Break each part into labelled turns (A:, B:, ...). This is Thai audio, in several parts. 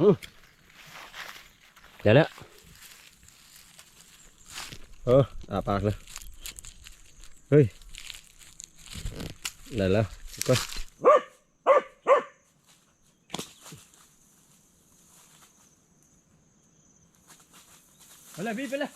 A: อืมเดี๋ยวแล้วเอออาปากเลยเฮ้ยได้แล้วก็ไปเลยพี่ไปเลย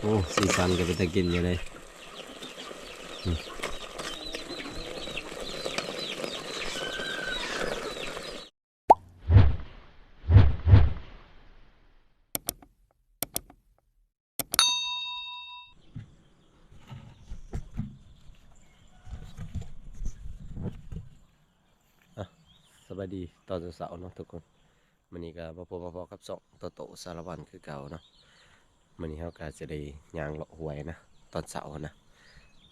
A: โอ้สีสันก็เป็นตะกินอยู่เลย วัสดีตอนเสาร์เนาะทุกคนมันนี้ก็มาพบมาพอกับสองโตโตสารวันคือเก่าเนาะมันนี้เขาก็จะได้ยางเลาะหวยนะตอนเสาร์นะ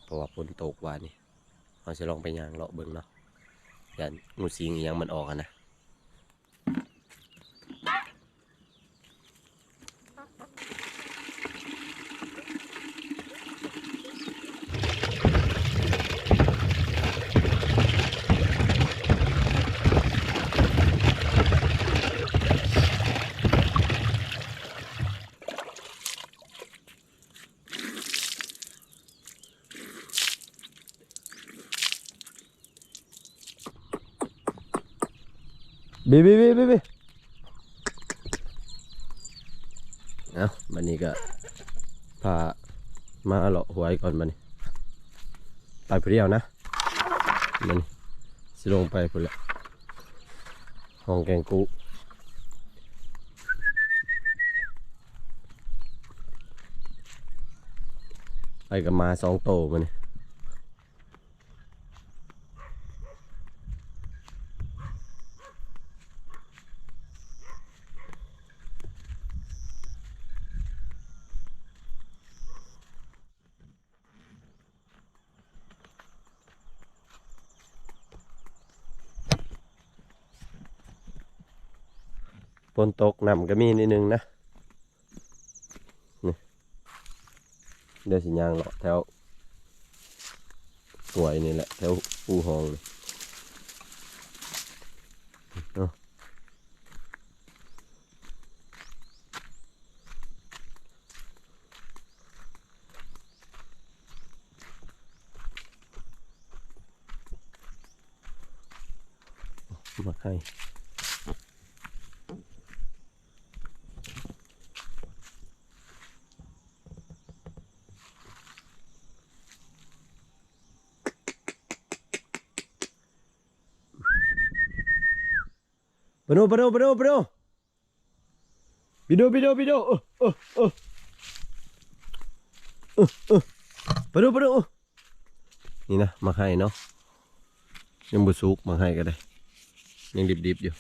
A: เพราะว่าฝนตกวานี่เราจะลองไปยางเลาะเบิ้งเนาะอย่างงูสิงอหยังมันออกนะ บีบีบีบีบีเอามันนี้ก็พามาเลาะหวยก่อนมันนี้ ไปผู้เดียวนะมันนี้สิลงไปพุ่นละห้องแกงกุไปกับมาสองโตมันนี่ นตกน้ำก็มีนิดนึงนะนี่เดี๋ยวสิยางเลาะแถวหวยนี่แหละแถวปูหองมาใคร ไปดูไปดูไปดูไปดูไปดูไปดูไปดูเไปดูไปดูนี่นะมาให้เนาะยังบุษุกมาให้ก็ได้ ยังดิบๆอยู่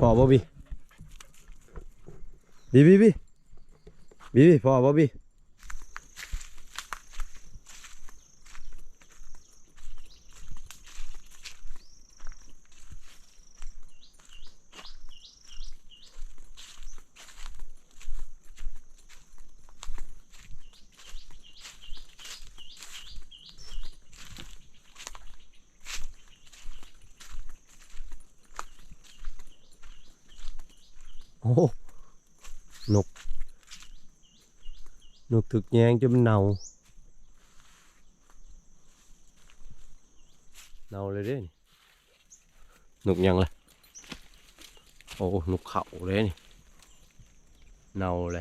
A: พอบ่บี บีบีบีบีบีพอบ่บีโอ้นก นกถึกแยงจนมันเน่าเน่าเลยเด้นี่นกยังเลยโอ้นกเขาเลยนี่เน่าเ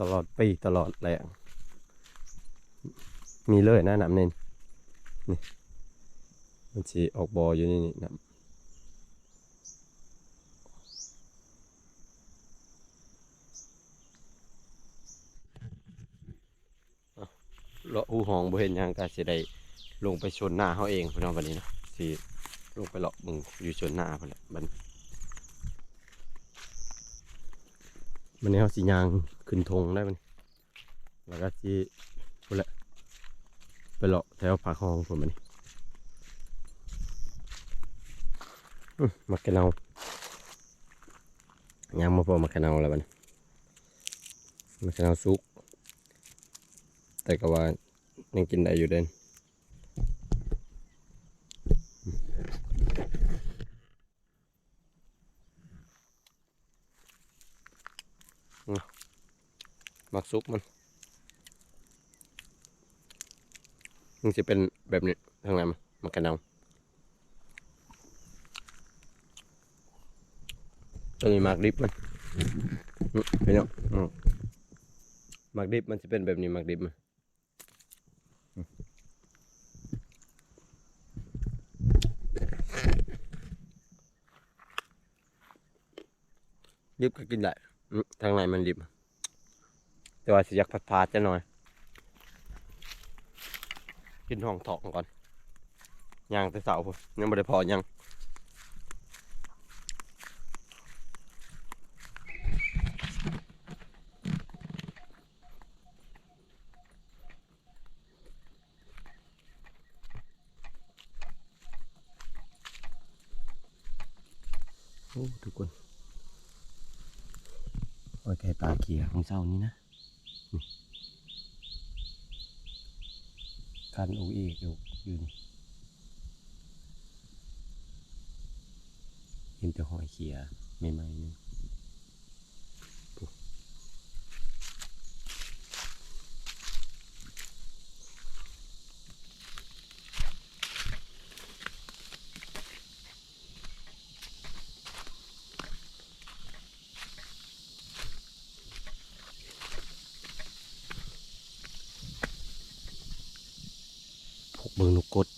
A: ตลอดปีตลอดแรงมีเลยนะน้ำเน้นนี่มันสีออกบออยู่นี่นี่น้ำเอาเลาะหูหองบ่เห็นยังก็สิได้ลงไปชนหน้าเขาเองพี่น้องวันนี้นะสิลงไปเลาะมึงอยู่ชนหน้าพุ่นแหละบัน มันนี้เขาสิยางขึ้นธงได้มันแล้วก็สิพุ่นแหละไปเลาะแถวผาคลองผมมันนี้อื้อมักกะเนายางมาพอมักกะเนาแล้วมันมักกะเนาสุก แต่ก็ว่ายังกินได้อยู่เด่น มักซุกมันมันจะเป็นแบบนี้ทางไหนมันมันกระนาตัวนี้มากดิบมันอืมเป็นเนาะมมากดิบมันจะเป็นแบบนี้มากดิบมันดิบก็กินได้ทางในมันดิบ แต่ว่าสิอยากผัดพาดจะหน่อยกินห้องถอกก่อนย่างแต่เสาพุ่นยังไม่ได้พอยังโอ้ทุกคน โอ้ยไก่ปลาเขียของเจ้านี้นะ คันอูอีกอยู่ยืนเห็นแต่หอยเขียไม่ไหมๆนึง บิงนกกด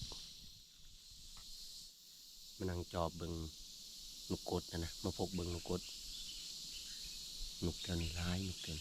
A: มานั่งจอบเบิงนกกดนะนะมาพกเบิงนกกดนกเกินร้ายนกเกิน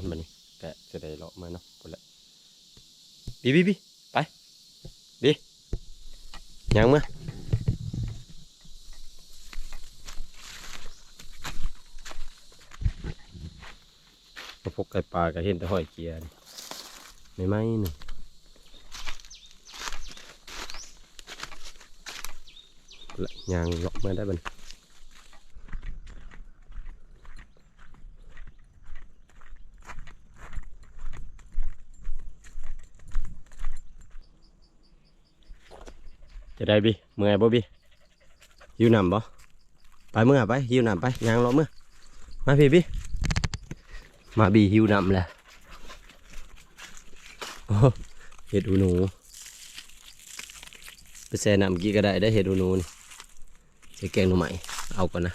A: คนมานี่แกะจะได้เลาะมาเนาะหมดละบีบีบีไปบียังมามาพกไก่ปลาก็เห็นแต่หอยเกียร์นี่ไม่ไหมหนึ่งละยางเลาะมาได้บัดน ได้บีเมื่อยบ่บีหิวน้ำบ่ไปเมื่อไปหิวน้ำไปยางเลาะเมื่อมาพี่บีมาบีหิวน้ำแหละโอ้เห็ดหูหนูไปแช่น้ำกี้ก็ได้ได้เห็ดหูหนูนี่ใช้แกงหนูใหม่เอาก่อนนะ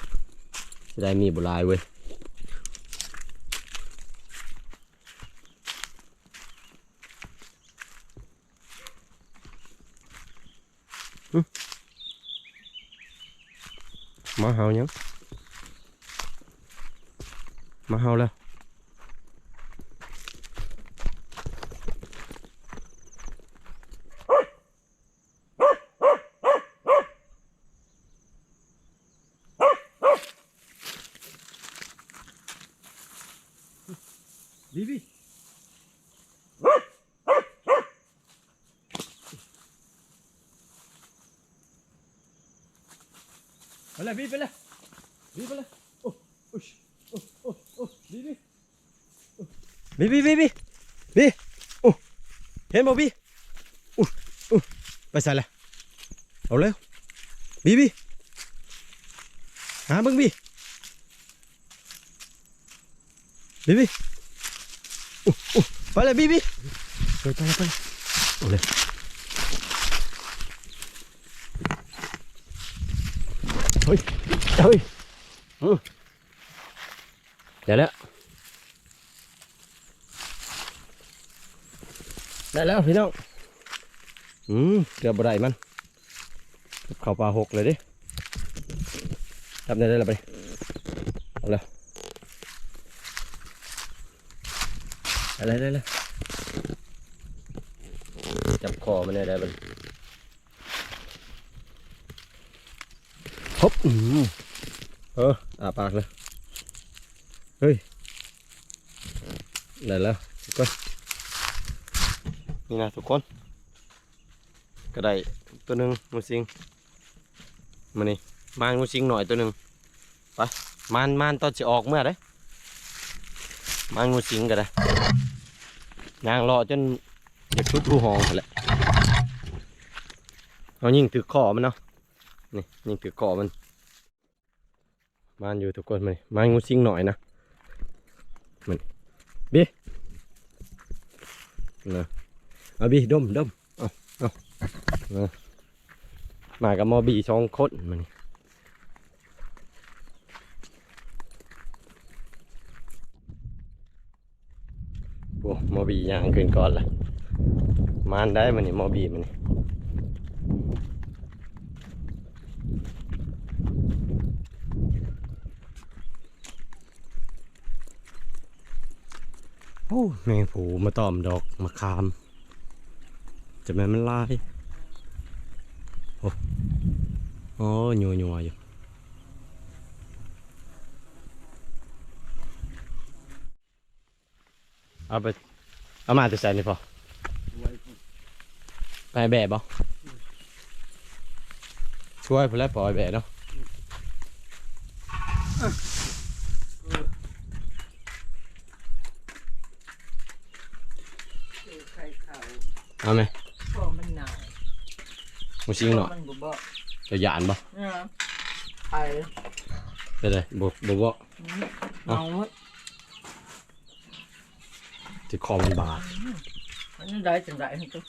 A: จะได้มีบุหรายเว้ย หึมาเฮายั Vela, vi, vela. Vi, vela. Oh, oh, oh, oh, oh. Vi, vi. Oh. Vi, vi, vi, vi. Vi. Oh. Thêm vào vi. Oh, oh. Bà xài là. Đâu lấy không? Vi, vi. Hả, bưng vi. Vi, vi. Oh, oh. Vela, vi, vi. Rồi, vela, vela. Oh, lên. เฮ้ยเดี๋ยวแล้วได้แล้วพี่น้อง อืมเกือบได้มัน เข้าปลาหกเลยดิจับได้แล้วไปเอาเลยอะไรได้เลยจับคอมันได้ได้บันฮบอืม เอออาปากเลยเฮ้ยได้แล้วทุกคนนี่นะทุกคน ก็ได้ตัวหนึ่งงูสิงมานี่มางูสิงหน่อยตัวหนึ่งไปมานมานตอนจะออกเมื่อไรมางูสิงกันเลยยางรอจนอยากชุดรูหองนั่นแหละเอายิงถือคอมันเนาะนี่ยิงถือคอมัน มานอยู่ทุกคนมานี่มางูสิงหน่อยนะมันบีนะเอาบีดมดมเอาเอาเอามากับมอบีสองคนมันโอ้มอบีย่างขึ้นก่อนละมานได้มันนี่มอบีมันนี่ อ้แมงผูมาตอมดอกมะขาม จะแม่นมันลายโอ้ยัวยัวอยู่เอาไปเอามาจะใส่นี่พอไปให้แบะบ่ช่วยพอแล้วปล่อยแบะเนาะ
B: ไข่ขาว
A: เอาไหม
B: พอมันหนาว
A: มูชิงหน่อย
B: มันบุบะ
A: จะหยานบ่
B: เนี่ยไข่
A: ไปเลยบุบบุบ
B: เมาหมด
A: ที่คอมันบาด
B: มันได้จังได้ให้ตัว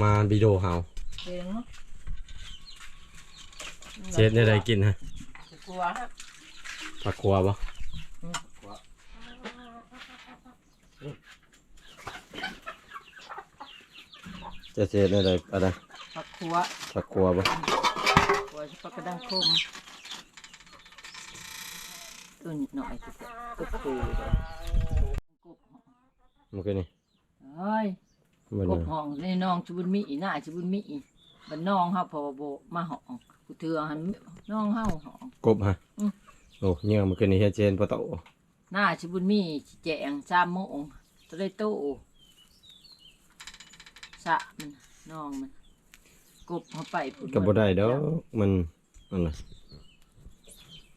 A: มาบีโดเฮา
B: เองเนาะ
A: เจ็ดได้ได้กินฮะ
B: กลัวฮะ
A: ผักกัวบ่ จะเจ็ดได้ได้อะไร
B: ผักขัว
A: ผักกัวบ่
B: ขัวจะปากกระดังคมตัวนิดหน่อยจะก็ปูกบ
A: มันคือนี่
B: เฮ้ย
A: มัน
B: กบห้องในน้องชุบุญมีหน้าชุบุญมีบันน้องเฮาพอโบมาห้องกูเถื่อหันน้องเฮาห้อง
A: กบฮะโอ้เงี้ยมันคือนี่เฮเจนปะโต
B: หน้าชุบุญมีแจงสามโมงตะได้โตะมันน้องมันกบเขาไปพุ่น
A: ก็บ่ได้ดอกมันนั่นน่ะ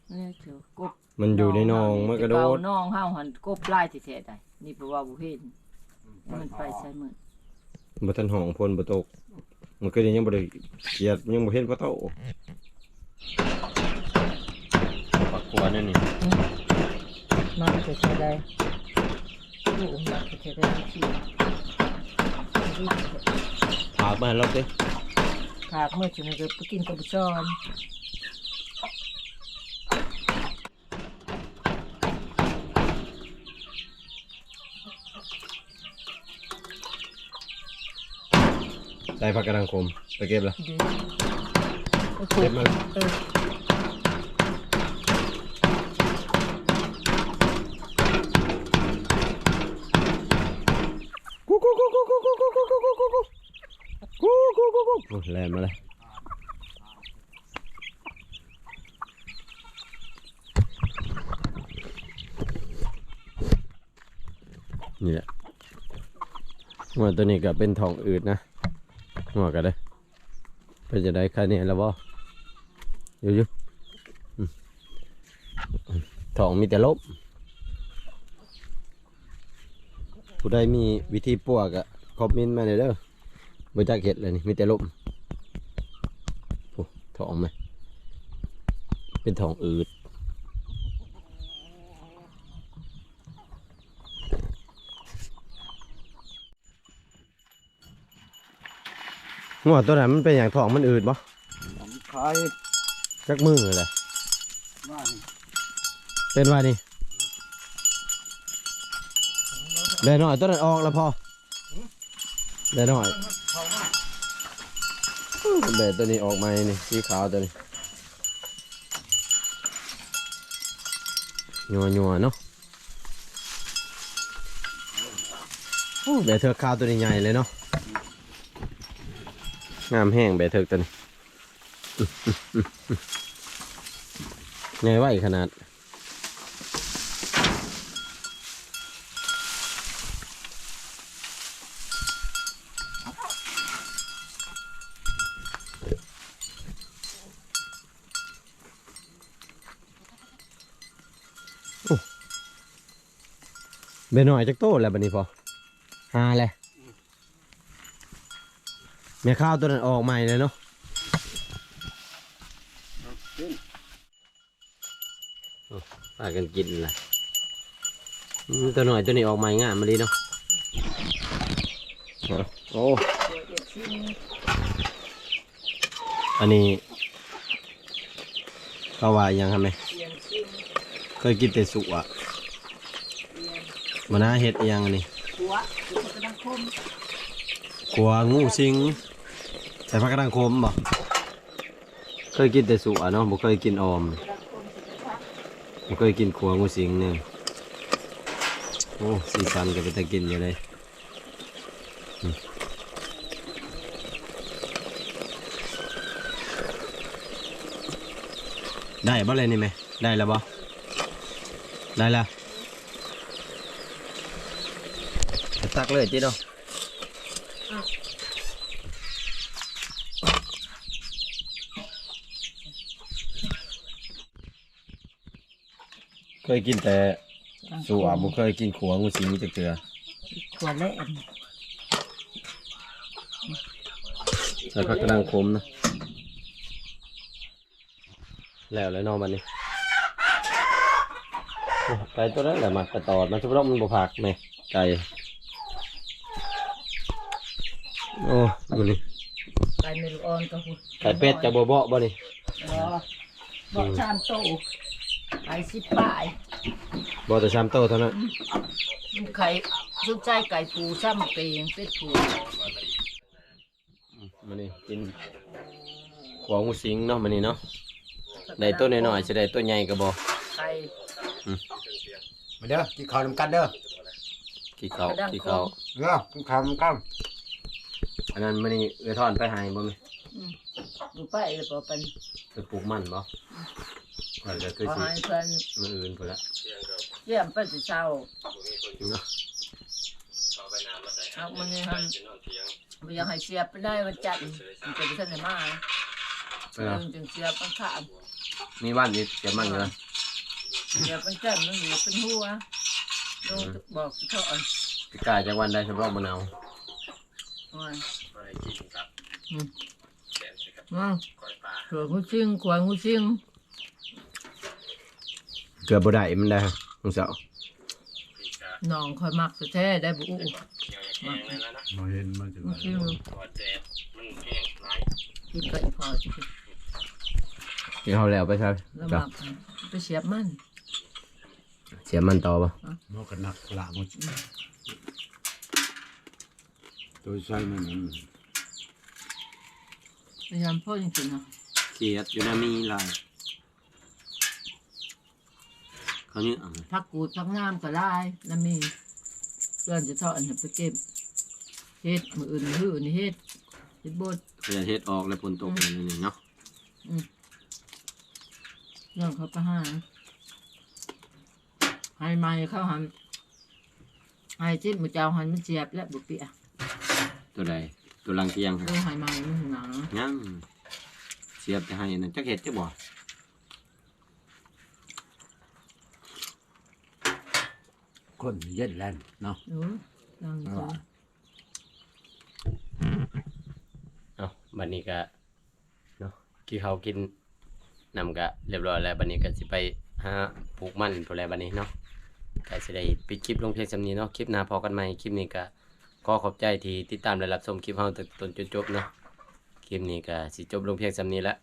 B: เนี่ยเถอะกบ
A: มันอยู่ในหนองมันกระโด
B: เบา
A: ด
B: น้องเฮาหันกบลายที่แท้ได้นี่เพราะว่าบ่เห็นแล้วมันไปใส่มือ
A: บ่ทันห้องพ่นบ่ตกมันคือนี่ยังบ่ได้เกียดยังบ่เห็นปะโตปักกัวนั่นนี่
B: มาจะใช้ได้โอ้มาจะใช้ได้ที่
A: ถากมาให้เราสิ
B: หากเมื่อจะไปกินกับบุชอน
A: ได้ผักกระดังคมไปเก็บละ
B: ดี
A: เก็บมา
B: เออ
A: แลนมาเลยนี่แหละหัวตัวนี้ก็เป็นทองอืดนะหัวก็ได้เป็นจะได้แค่นี้แล้วบ่อยู่อยู่อืมทองมีแต่ลบผู้ใดมีวิธีปวกอะคอมเมนต์มาเลยเด้อบ่จักเห็ดเลยนี่มีแต่ลม ท้องไหมเป็นท้องอืดหัวตัวนั้นมันเป็นอย่างท้องมันอืดบ่
C: ผมคอย
A: จักมือเลย
C: ว่านี่
A: เป็นว่านี่ได้หน่อยตัวนั้นออกแล้วพอได้หน่อย เบตัวนี้ออกมานี่สีขาวตัวนี้ยัวยัวเนาะโอ้เบเธอขาวตัวนี้ใหญ่เลยเนาะงามแห้งเบเธอตัวนี้ใหญ่ไวขนาด เบนหน่อยจักโตแล้วบัดนี้พอหาเลยแม่ข้าวตัวนั้นออกใหม่เลยเนาะพากันกินเลยตัวหน่อยตัวนี้ออกใหม่งามมาดีเนาะโอ้อันนี้เขาว่ายังทำไมเคยกินแต่สุกอะ มานาเห็ดอิหยังอันนี้
B: หัวหัวกระดังคม
A: กัวงูสิงใส่ผักกระดังคมบ่เคยกินแต่สุอะเนาะบ่เคยกินออมบ่เคยกินขัวงูสิงเนี่ยโอ้สีสันก็เป็นตะกินอยู่เลยอืมได้บ่เลยนี่ไหมได้แล้วบ่ได้แล้ว ตักเลยจีเนาะเคยกินแต่สัวบ่เคยกินขัวงูสิงจักเทื่อ
B: หัวแหลม
A: ใส่ผักกระดังคมนะแล้วแล้วเนอนมันนี่โอ้ไก่ตัวนั้นแหละมากระตอดมันทุบรอบมันบ่ผักแม่ไก่โอ้ดูนี่
B: ไก่เมลูออนก็หุ่น
A: ไก่เป็ดจะบ่เบาะบ่นี่
B: บอกชามโตไก่สิบบาท
A: บ่แต่ชามโตเท่านั้น
B: ไข่สุดใจไก่ปูซ้ำเปยงเป็ดปู
A: มันนี่กินขัวงูสิงเนาะมันนี่เนาะได้ตัวน้อยๆสิได้ตัวใหญ่ก็บ่
B: ไก่
C: มาเด้อกินข้าวนำกันเด้อ
A: ขี้เขาขี้เขา
C: เด้อกินข้าวนำกัน
A: อันนั้นมันนี่เอือทอนไปให้บ่แม่
B: ดูไปเลยพอเป็น
A: ไปปลูกมันบ่ข่อยก็คือ
B: พอ
A: สิ
B: ให้เพิ่น
A: มื้ออื่นพุ่นละ
B: เยี่ยมเพิ่นสิเช้า
A: เนาะ
B: เอามันนี่ฮันมันยังให้เสียบไปได้วันจันทร์มันจะไปท่านไหนมา
A: เออ
B: จึงเสียบมันขาด
A: มีบ้านนี่เก็บมันอยู่นะ
B: เสียบมันจันทร์มันอยู่เป็นหัวดูบอกสิเถอะ
A: พี่กายจากวันได้สำรอ งมะนาว
B: ว่าอืมอืมขวงูซิงขวงูซิง
A: เกือบบ่ได้มันได้มึงเสา
B: น้องคอยมักแท้ๆได้บุมัก
C: มาเห็นมาถึง
B: งูซิงกินไปพอสิ
A: กินเขาวแล้วไปครับ
B: แล้ว
A: จ้ะ
B: มักไปเสียบมัน
A: เสียมันต่อปะ
C: นกกันนักละหมดตัวใส่มันนั่น
B: พยายามพ่อจริงๆนะ
A: เขียดอยู่นะมีลายเขาวนี่อะ
B: พักกูดพักงามก็ได้แล้วมีเพื่อนจะทอดอันนี้ไปเก็บเฮ็ดมืออื่นมืออื่นนี่เฮ็ดเฮ็ดบด
A: เสียเฮ็ดออกแล้วฝนตกนี่นี่เนาะ
B: เรื่องเขาไปหาให้ไม้เข้าหันให้จิ้มมือเจ้าหันมันเจียบและบุเปีย
A: ตัวใด ตัวลังเกียง
B: ดูให้ไม้มันหนา
A: ยังเสียบจะให้นั่นจักเห็ดจะบ่
C: คนเย็นแลนเนาะ
B: ดูดังจ้ะ
A: เอาบัดนี้ก็เนาะกี่เขาวกินนำก็เรียบร้อยแล้วบัดนี้ก็สิไปหาปลูกมันพุ่นแหละบัดนี้เนาะก็สิได้ปิดคลิปลงเพียงสำนี้เนาะคลิปหน้าพอกันใหม่คลิปนี้ก็ ขอขอบใจที่ติดตามและรับชมคลิปเฮาตั้งแต่ต้นจนจบเนาะคลิปนี้ก็สิจบลงเพียงสำนี้แล้ว